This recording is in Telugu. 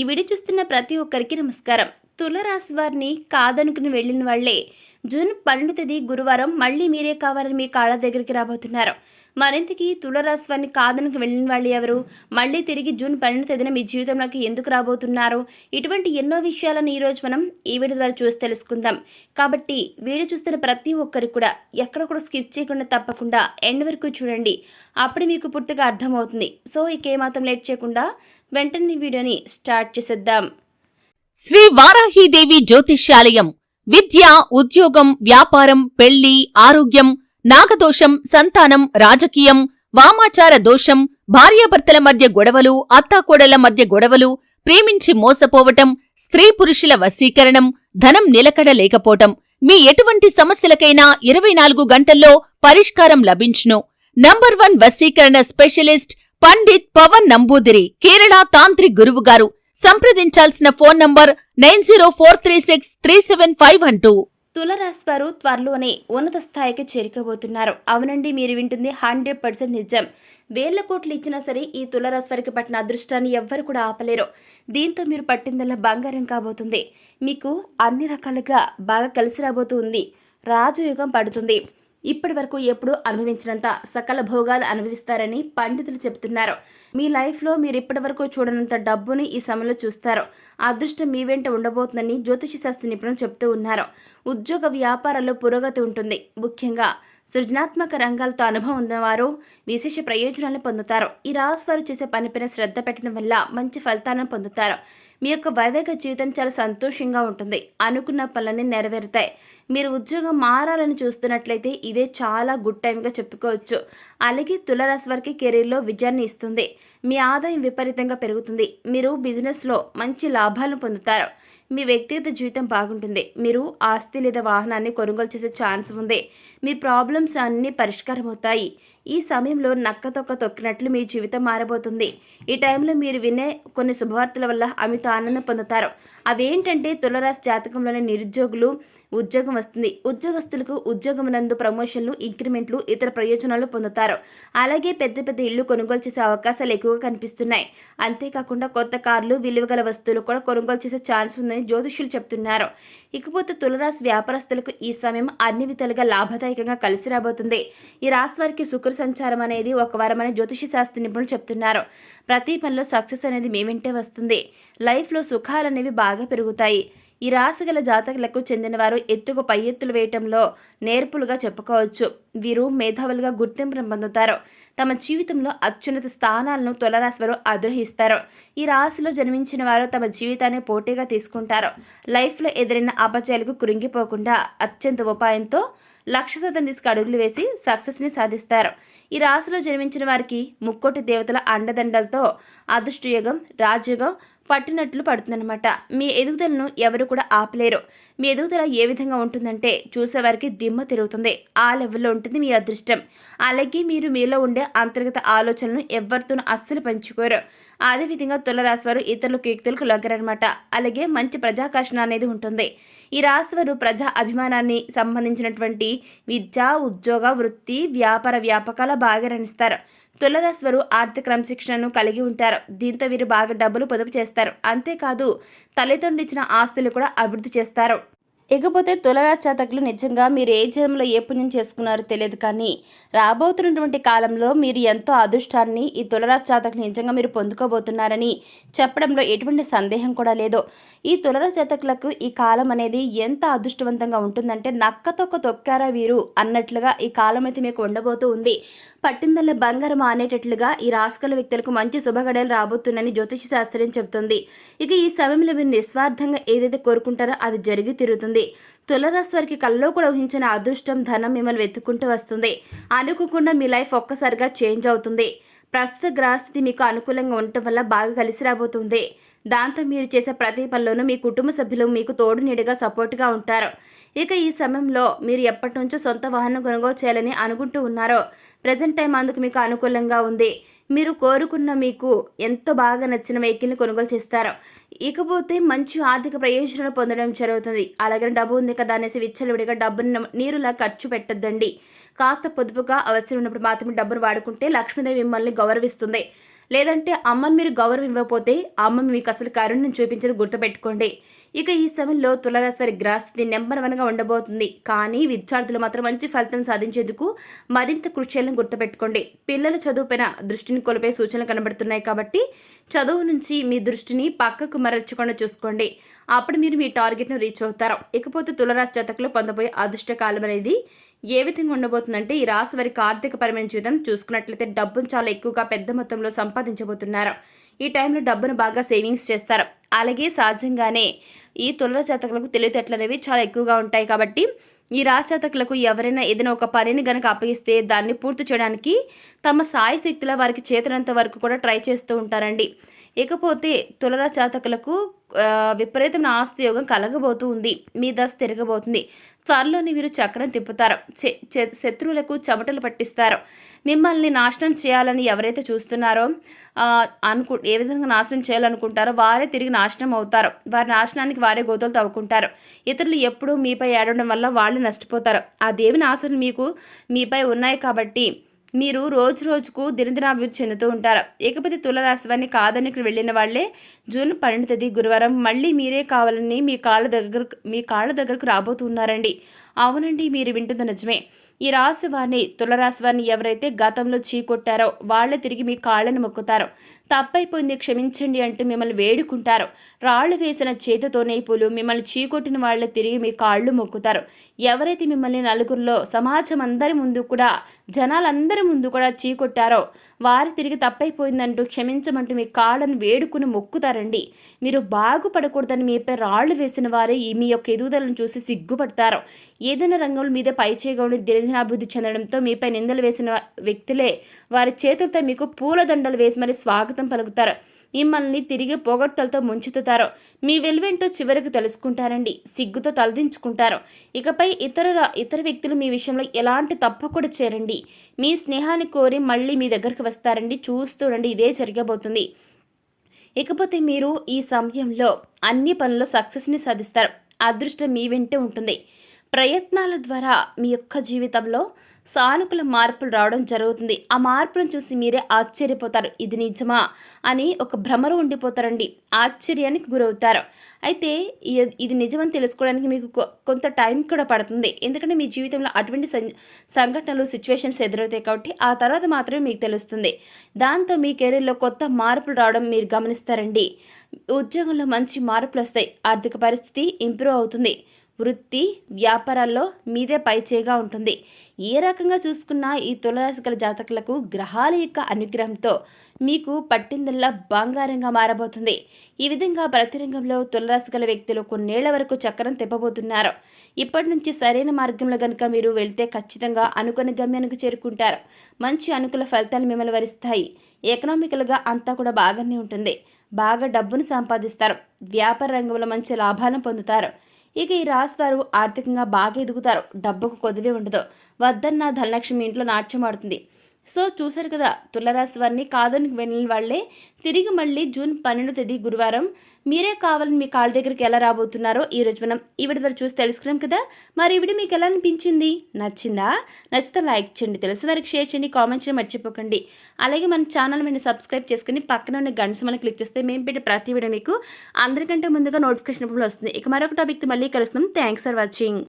ఈ వీడియో చూస్తున్న ప్రతి ఒక్కరికి నమస్కారం. తులరాశి వారిని కాదనుకుని వెళ్ళిన వాళ్ళే జూన్ పన్నెండు తేదీ గురువారం మళ్ళీ మీరే కావాలని మీ కాళ్ళ దగ్గరికి రాబోతున్నారు. మరింతకి తులరాశి వారిని కాదనుకు వెళ్ళిన వాళ్ళు ఎవరు? మళ్ళీ తిరిగి జూన్ పన్నెండు తేదీన మీ జీవితంలోకి ఎందుకు రాబోతున్నారు? ఇటువంటి ఎన్నో విషయాలను ఈరోజు మనం ఈ వీడియో ద్వారా చూసి తెలుసుకుందాం. కాబట్టి వీడియో చూస్తున్న ప్రతి ఒక్కరికి కూడా ఎక్కడ కూడా స్కిప్ చేయకుండా తప్పకుండా ఎండ్ వరకు చూడండి. అప్పుడు మీకు పూర్తిగా అర్థమవుతుంది. సో ఇక ఏమాత్రం లేట్ చేయకుండా వెంటనే వీడియోని స్టార్ట్ చేసేద్దాం. శ్రీ వారాహీదేవి జ్యోతిష్యాలయం. విద్య ఉద్యోగం వ్యాపారం పెళ్ళి ఆరోగ్యం నాగదోషం సంతానం రాజకీయం వామాచార దోషం భార్యాభర్తల మధ్య గొడవలు అత్తాకోడళ్ళ మధ్య గొడవలు ప్రేమించి మోసపోవటం స్త్రీ పురుషుల వశీకరణం ధనం నిలకడ లేకపోవటం. మీ ఎటువంటి సమస్యలకైనా ఇరవై నాలుగు గంటల్లో పరిష్కారం లభించును. నంబర్ వన్ వశీకరణ స్పెషలిస్ట్ పండిత్ పవన్ నంబూదిరి కేరళ తాంత్రిక్ గురువుగారు సంప్రదించాల్సిన phone number nine zero four three six three seven five one two. తులరాశివారు త్వరలోనే ఉన్నత స్థాయికి చేరుకోబోతున్నారు. అవునండి మీరు వింటుంది హండ్రెడ్ పర్సెంట్ నిజం. వేల కోట్లు ఇచ్చినా సరే ఈ తులరాశివారికి పట్టిన అదృష్టాన్ని ఎవ్వరు కూడా ఆపలేరు. దీంతో మీరు పట్టిందల్లా బంగారం కాబోతుంది. మీకు అన్ని రకాలుగా బాగా కలిసి రాబోతుంది రాజయోగం పడుతుంది. ఇప్పటి వరకు ఎప్పుడూ అనుభవించినంత సకల భోగాలు అనుభవిస్తారని పండితులు చెబుతున్నారు. మీ లైఫ్లో మీరు ఇప్పటి వరకు చూడనంత డబ్బుని ఈ సమయంలో చూస్తారు. అదృష్టం మీ వెంట ఉండబోతుందని జ్యోతిష శాస్త్ర నిపుణులు చెప్తూ ఉన్నారు. ఉద్యోగ వ్యాపారాల్లో పురోగతి ఉంటుంది. ముఖ్యంగా సృజనాత్మక రంగాలతో అనుభవం ఉన్నవారు విశేష ప్రయోజనాలను పొందుతారు. ఈ రాశి వారు చేసే పనిపైన శ్రద్ధ పెట్టడం వల్ల మంచి ఫలితాలను పొందుతారు. మీ యొక్క వైవేక జీవితం చాలా సంతోషంగా ఉంటుంది. అనుకున్న పనులన్నీ నెరవేరుతాయి. మీరు ఉద్యోగం మారాలని చూస్తున్నట్లయితే ఇదే చాలా గుడ్ టైంగా చెప్పుకోవచ్చు. అలాగే తులరాశి వారికి కెరీర్లో విజయాన్ని ఇస్తుంది. మీ ఆదాయం విపరీతంగా పెరుగుతుంది. మీరు బిజినెస్లో మంచి లాభాలను పొందుతారు. మీ వ్యక్తిగత జీవితం బాగుంటుంది. మీరు ఆస్తి లేదా వాహనాన్ని కొనుగోలు చేసే ఛాన్స్ ఉంది. మీ ప్రాబ్లమ్స్ అన్నీ పరిష్కారం అవుతాయి ఈ సమయంలో నక్క తొక్క తొక్కినట్లు మీ జీవితం మారబోతుంది. ఈ టైంలో మీరు వినే కొన్ని శుభవార్తల వల్ల అమిత ఆనందం పొందుతారు. అవేంటంటే తులరాశి జాతకంలోని నిరుద్యోగులు ఉద్యోగం వస్తుంది. ఉద్యోగస్తులకు ఉద్యోగం నందు ప్రమోషన్లు ఇంక్రిమెంట్లు ఇతర ప్రయోజనాలు పొందుతారు. అలాగే పెద్ద పెద్ద ఇళ్ళు కొనుగోలు చేసే అవకాశాలు ఎక్కువగా కనిపిస్తున్నాయి. అంతేకాకుండా కొత్త కార్లు విలువగల వస్తువులు కూడా కొనుగోలు చేసే ఛాన్స్ ఉందని జ్యోతిష్యులు చెప్తున్నారు. ఇకపోతే తులరాశి వ్యాపారస్తులకు ఈ సమయం అన్ని విధాలుగా లాభదాయకంగా కలిసి రాబోతుంది. ఈ రాశి వారికి శుక్ర సంచారం అనేది ఒక వారమని జ్యోతిష శాస్త్ర నిపుణులు చెప్తున్నారు. ప్రతి పనిలో సక్సెస్ అనేది మీ వెంటే వస్తుంది. లైఫ్లో సుఖాలు అనేవి బాగా పెరుగుతాయి. ఈ రాశి గల జాతకులకు చెందినవారు ఎత్తుకు పై ఎత్తులు వేయటంలో నేర్పులుగా చెప్పుకోవచ్చు. వీరు మేధావులుగా గుర్తింపును పొందుతారు. తమ జీవితంలో అత్యున్నత స్థానాలను తులరాశి వారు అధిరోహిస్తారు ఈ రాశిలో జన్మించిన వారు తమ జీవితాన్ని పోటీగా తీసుకుంటారు. లైఫ్లో ఎదురైన అపజయాలకు కృంగిపోకుండా అత్యంత ఉపాయంతో లక్ష శాతం తీసుకు అడుగులు వేసి సక్సెస్ని సాధిస్తారు. ఈ రాశిలో జన్మించిన వారికి ముక్కోటి దేవతల అండదండలతో అదృష్టయోగం రాజయోగం పట్టినట్లు పడుతుందన్నమాట. మీ ఎదుగుదలను ఎవరు కూడా ఆపలేరు. మీ ఎదుగుదల ఏ విధంగా ఉంటుందంటే చూసేవారికి దిమ్మ తిరుగుతుంది. ఆ లెవెల్లో ఉంటుంది మీ అదృష్టం. అలాగే మీరు మీలో ఉండే అంతర్గత ఆలోచనలను ఎవరితోనూ అస్సలు పంచుకోరు. అదేవిధంగా తులరాశి వారు ఇతరులకు యుక్తులకు లొగ్గరనమాట అలాగే మంచి ప్రజాకర్షణ అనేది ఉంటుంది. ఈ రాశి వారు ప్రజా అభిమానాన్ని సంబంధించినటువంటి విద్య ఉద్యోగ వృత్తి వ్యాపార వ్యాపకాల బాగా రణిస్తారు తులరాశి వారు ఆర్థిక క్రమశిక్షణను కలిగి ఉంటారు. దీంతో వీరు బాగా డబ్బులు పొదుపు చేస్తారు. అంతేకాదు తల్లిదండ్రులు ఇచ్చిన ఆస్తులు కూడా అభివృద్ధి చేస్తారు. ఇకపోతే తులరాశి నిజంగా మీరు ఏ జన్మలో ఏ పుణ్యం చేసుకున్నారో తెలియదు కానీ రాబోతున్నటువంటి కాలంలో మీరు ఎంతో అదృష్టాన్ని ఈ తులరాశి నిజంగా మీరు పొందుకోబోతున్నారని చెప్పడంలో ఎటువంటి సందేహం కూడా లేదు. ఈ తులరాజాతకులకు ఈ కాలం అనేది ఎంత అదృష్టవంతంగా ఉంటుందంటే నక్కతొక్క తొక్కారా వీరు అన్నట్లుగా ఈ కాలం అయితే మీకు ఉండబోతూ ఉంది. పట్టిందల్ల బంగారం అనేటట్లుగా ఈ రాసుకల వ్యక్తులకు మంచి శుభగడలు రాబోతుందని జ్యోతిష శాస్త్రం చెబుతుంది. ఇక ఈ సమయంలో మీరు నిస్వార్థంగా ఏదైతే కోరుకుంటారో అది జరిగి తీరుతుంది. తులరాశి వారికి కల్లో కూడా ఊహించిన అదృష్టం ధనం మిమ్మల్ని వెతుక్కుంటూ వస్తుంది. అనుకోకుండా మీ లైఫ్ ఒక్కసారిగా చేంజ్ అవుతుంది. ప్రస్తుత గ్రహస్థితి మీకు అనుకూలంగా ఉండటం వల్ల బాగా కలిసి రాబోతుంది. దాంతో మీరు చేసే ప్రతి పనిలోనూ మీ కుటుంబ సభ్యులు మీకు తోడు నీడగా సపోర్ట్గా ఉంటారు. ఇక ఈ సమయంలో మీరు ఎప్పటి నుంచో సొంత వాహనం కొనుగోలు చేయాలని అనుకుంటూ ఉన్నారో. ప్రజెంట్ టైం అందుకు మీకు అనుకూలంగా ఉంది. మీరు కోరుకున్న మీకు ఎంతో బాగా నచ్చిన వెహికల్ని కొనుగోలు చేస్తారు. ఇకపోతే మంచి ఆర్థిక ప్రయోజనాలు పొందడం జరుగుతుంది. అలాగే డబ్బు ఉంది కదా అనేసి విచ్చలవిడిగా డబ్బును నీరులా ఖర్చు పెట్టద్దండి. కాస్త పొదుపుగా అవసరం ఉన్నప్పుడు మాత్రమే డబ్బును వాడుకుంటే లక్ష్మీదేవి మిమ్మల్ని గౌరవిస్తుంది. లేదంటే అమ్మని మీరు గౌరవం ఇవ్వకపోతే అమ్మ మీకు అసలు కరుణను చూపించేది గుర్తుపెట్టుకోండి. ఇక ఈ సమయంలో తులరాశి వారి గ్రహస్థితి నెంబర్ వన్గా ఉండబోతుంది. కానీ విద్యార్థులు మాత్రం మంచి ఫలితం సాధించేందుకు మరింత కృషి చేయాలని గుర్తుపెట్టుకోండి. పిల్లల చదువుపైన దృష్టిని కోల్పోయే సూచనలు కనబడుతున్నాయి కాబట్టి చదువు నుంచి మీ దృష్టిని పక్కకు మరల్చకుండా చూసుకోండి. అప్పుడు మీరు మీ టార్గెట్ను రీచ్ అవుతారు. ఇకపోతే తులరాశి జాతకులు పొందబోయే అదృష్ట కాలం అనేది ఏ విధంగా ఉండబోతుందంటే ఈ రాశి వారికి ఆర్థిక పరమైన జీవితం చూసుకున్నట్లయితే డబ్బును చాలా ఎక్కువగా పెద్ద మొత్తంలో సంపాదించబోతున్నారు. ఈ టైంలో డబ్బును బాగా సేవింగ్స్ చేస్తారు. అలాగే సహజంగానే ఈ తులర జాతకులకు తెలివితేటలు అనేవి చాలా ఎక్కువగా ఉంటాయి కాబట్టి ఈ రాశి ఎవరైనా ఏదైనా ఒక పనిని గనక అప్పగిస్తే దాన్ని పూర్తి చేయడానికి తమ సాయి శక్తిలో వారికి చేతనంత వరకు కూడా ట్రై చేస్తూ ఉంటారండి. ఇకపోతే తులర జాతకులకు విపరీతమైన ఆస్తి యోగం కలగబోతూ ఉంది మీ దశ తిరగబోతుంది. త్వరలోనే వీరు చక్రం తిప్పుతారు. శత్రువులకు చెమటలు పట్టిస్తారు. మిమ్మల్ని నాశనం చేయాలని ఎవరైతే చూస్తున్నారో అనుకు ఏ విధంగా నాశనం చేయాలనుకుంటారో వారే తిరిగి నాశనం అవుతారు. వారి నాశనానికి వారే గోతులు తవ్వుకుంటారు. ఇతరులు ఎప్పుడూ మీపై ఏడవడం వల్ల వాళ్ళు నష్టపోతారు. ఆ దేవుని ఆశలు మీకు మీపై ఉన్నాయి కాబట్టి మీరు రోజు రోజుకు దినదినాభివృద్ధి చెందుతూ ఉంటారు. ఇకపోతే తులరాశి వారిని కాదని ఇక్కడ వెళ్ళిన వాళ్ళే జూన్ పన్నెండు తేదీ గురువారం మళ్ళీ మీరే కావాలని మీ కాళ్ళ దగ్గర మీ కాళ్ళ దగ్గరకు రాబోతున్నారండి. అవునండి మీరు వింటుంది నిజమే. ఈ రాశి వారిని తులరాశి వారిని ఎవరైతే గతంలో చీకొట్టారో వాళ్ళే తిరిగి మీ కాళ్ళను మొక్కుతారు. తప్పైపోయింది క్షమించండి అంటూ మిమ్మల్ని వేడుకుంటారు. రాళ్ళు వేసిన చేతితోనే పూలు మిమ్మల్ని చీకొట్టిన వాళ్ళే తిరిగి మీ కాళ్ళు మొక్కుతారు. ఎవరైతే మిమ్మల్ని నలుగురిలో సమాజం అందరి ముందు కూడా జనాలందరి ముందు కూడా చీకొట్టారో వారు తిరిగి తప్పైపోయిందంటూ క్షమించమంటూ మీ కాళ్ళను వేడుకుని మొక్కుతారండి. మీరు బాగుపడకూడదని మీపై రాళ్ళు వేసిన వారే ఈ మీ యొక్క ఎదుగుదలను చూసి సిగ్గుపడతారు. ఏదైనా రంగంలో మీదే పై చేయగలని దినదినాభివృద్ధి చెందడంతో మీపై నిందలు వేసిన వ్యక్తులే వారి చేతులతో మీకు పూలదండలు వేసి మరి స్వాగతం పలుకుతారు. మిమ్మల్ని తిరిగి పొగడ్తలతో ముంచుతారు. మీ వెలువెంటో చివరికి తెలుసుకుంటారండి. సిగ్గుతో తలదించుకుంటారు. ఇకపై ఇతర ఇతర వ్యక్తులు మీ విషయంలో ఎలాంటి తప్పు కూడా చేరండి మీ స్నేహాన్ని కోరి మళ్ళీ మీ దగ్గరికి వస్తారండి. చూస్తూడండి ఇదే జరగబోతుంది. ఇకపోతే మీరు ఈ సమయంలో అన్ని పనుల్లో సక్సెస్ని సాధిస్తారు. అదృష్టం మీ వెంటే ఉంటుంది. ప్రయత్నాల ద్వారా మీ యొక్క జీవితంలో సానుకూల మార్పులు రావడం జరుగుతుంది. ఆ మార్పులను చూసి మీరే ఆశ్చర్యపోతారు. ఇది నిజమా? అని ఒక భ్రమరు ఉండిపోతారండి. ఆశ్చర్యానికి గురవుతారు. అయితే ఇది నిజమని తెలుసుకోవడానికి మీకు కొ- కొంత టైం కూడా పడుతుంది. ఎందుకంటే మీ జీవితంలో అటువంటి సం- సంఘటనలు సిచ్యువేషన్స్ ఎదురవుతాయి కాబట్టి ఆ తర్వాత మాత్రమే మీకు తెలుస్తుంది. దాంతో మీ కెరీర్లో కొత్త మార్పులు రావడం మీరు గమనిస్తారండి. ఉద్యోగంలో మంచి మార్పులు వస్తాయి. ఆర్థిక పరిస్థితి ఇంప్రూవ్ అవుతుంది. వృత్తి వ్యాపారాల్లో మీదే పైచేగా ఉంటుంది. ఏ రకంగా చూసుకున్నా ఈ తులరాశి గల జాతకులకు గ్రహాల యొక్క అనుగ్రహంతో మీకు పట్టిందల్లా బంగారంగా మారబోతుంది. ఈ విధంగా ప్రతి రంగంలో తులరాశి గల వ్యక్తులు కొన్నేళ్ళ వరకు చక్రం తిప్పబోతున్నారు. ఇప్పటి నుంచి సరైన మార్గంలో కనుక మీరు వెళ్తే ఖచ్చితంగా అనుకున్న గమ్యానికి చేరుకుంటారు. మంచి అనుకూల ఫలితాలు మిమ్మల్ని వరిస్తాయి. ఎకనామికల్గా అంతా కూడా బాగానే ఉంటుంది. బాగా డబ్బును సంపాదిస్తారు. వ్యాపార రంగంలో మంచి లాభాలను పొందుతారు. ఇక ఈ రాశి వారు ఆర్థికంగా బాగా ఎదుగుతారు. డబ్బుకు కొద్దివే ఉండదు. వద్దన్న ధనలక్ష్మి ఇంట్లో నాట్యమాడుతుంది సో చూశారు కదా తులరాశి వారిని కాదని వెళ్ళిన వాళ్ళే తిరిగి మళ్ళీ జూన్ పన్నెండు తేదీ గురువారం మీరే కావాలని మీ కాళ్ళ దగ్గరికి ఎలా రాబోతున్నారో ఈ రోజు మనం ఈ ద్వారా చూసి తెలుసుకున్నాం కదా. మరి ఈ మీకు ఎలా అనిపించింది? నచ్చిందా? నచ్చితే లైక్ చేయండి తెలిసిన వారికి షేర్ చేయండి కామెంట్ చేయండి మర్చిపోకండి. అలాగే మన ఛానల్ మీద సబ్స్క్రైబ్ చేసుకుని పక్కన ఉన్న గంట సమని క్లిక్ చేస్తే మేము పెట్టే ప్రతి వీడియో మీకు అందరికంటే ముందుగా నోటిఫికేషన్ వస్తుంది. ఇక మరొక టాపిక్తో మళ్ళీ కలుస్తున్నాం. Thanks for watching.